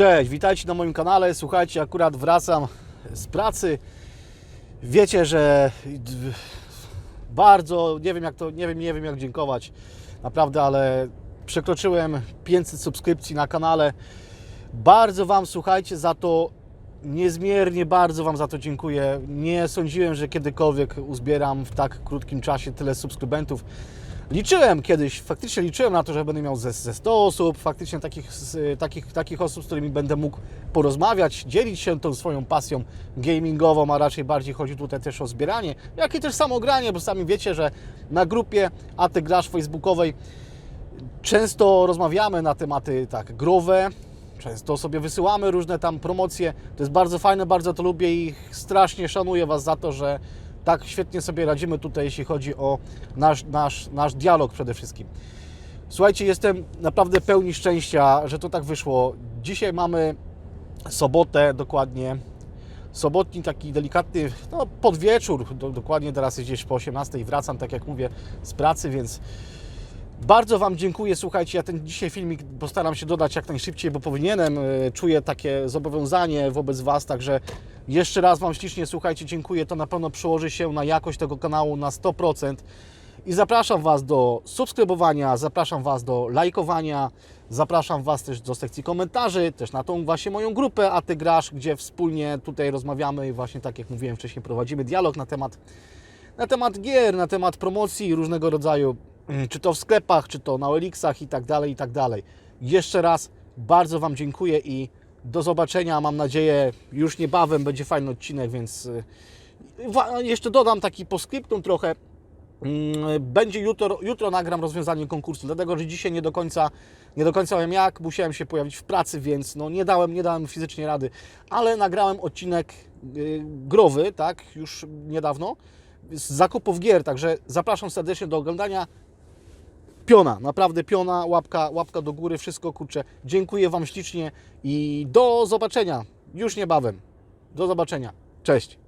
Cześć, witajcie na moim kanale. Słuchajcie, akurat wracam z pracy. Wiecie, że bardzo nie wiem jak to, nie wiem, nie wiem jak dziękować. Naprawdę, ale przekroczyłem 500 subskrypcji na kanale. Bardzo Wam słuchajcie za to niezmiernie bardzo Wam za to dziękuję. Nie sądziłem, że kiedykolwiek uzbieram w tak krótkim czasie tyle subskrybentów. Liczyłem kiedyś, faktycznie liczyłem na to, że będę miał ze, ze 100 osób, faktycznie takich, z, takich, takich osób, z którymi będę mógł porozmawiać, dzielić się tą swoją pasją gamingową, a raczej bardziej chodzi tutaj też o zbieranie, jak i też samogranie, bo sami wiecie, że na grupie AT Grasz facebookowej często rozmawiamy na tematy tak growe, często sobie wysyłamy różne tam promocje. To jest bardzo fajne, bardzo to lubię i strasznie szanuję Was za to, że tak świetnie sobie radzimy tutaj, jeśli chodzi o nasz, nasz, nasz dialog przede wszystkim. Słuchajcie, jestem naprawdę pełni szczęścia, że to tak wyszło. Dzisiaj mamy sobotę, dokładnie sobotni taki delikatny no, podwieczór, do, dokładnie teraz jest gdzieś po 18 wracam, tak jak mówię, z pracy, więc bardzo Wam dziękuję. Słuchajcie, ja ten dzisiaj filmik postaram się dodać jak najszybciej, bo powinienem. E, Czuję takie zobowiązanie wobec Was, także jeszcze raz Wam ślicznie, słuchajcie, dziękuję. To na pewno przełoży się na jakość tego kanału na 100%. I zapraszam Was do subskrybowania, zapraszam Was do lajkowania, zapraszam Was też do sekcji komentarzy, też na tą właśnie moją grupę A Ty Grasz, gdzie wspólnie tutaj rozmawiamy i właśnie tak jak mówiłem wcześniej, prowadzimy dialog na temat na temat gier, na temat promocji różnego rodzaju, mm, czy to w sklepach, czy to na Elixach i tak dalej, i tak dalej. Jeszcze raz bardzo Wam dziękuję i do zobaczenia. Mam nadzieję, już niebawem będzie fajny odcinek, więc y, wa- jeszcze dodam taki postscriptum trochę. Mm, Będzie jutro, jutro nagram rozwiązanie konkursu, dlatego że dzisiaj nie do końca nie do końca wiem jak, musiałem się pojawić w pracy, więc no nie dałem, nie dałem fizycznie rady, ale nagrałem odcinek y, growy, tak, już niedawno, z zakupów gier, także zapraszam serdecznie do oglądania. Piona, naprawdę piona, łapka, łapka do góry, wszystko kurczę. Dziękuję Wam ślicznie i do zobaczenia już niebawem. Do zobaczenia. Cześć.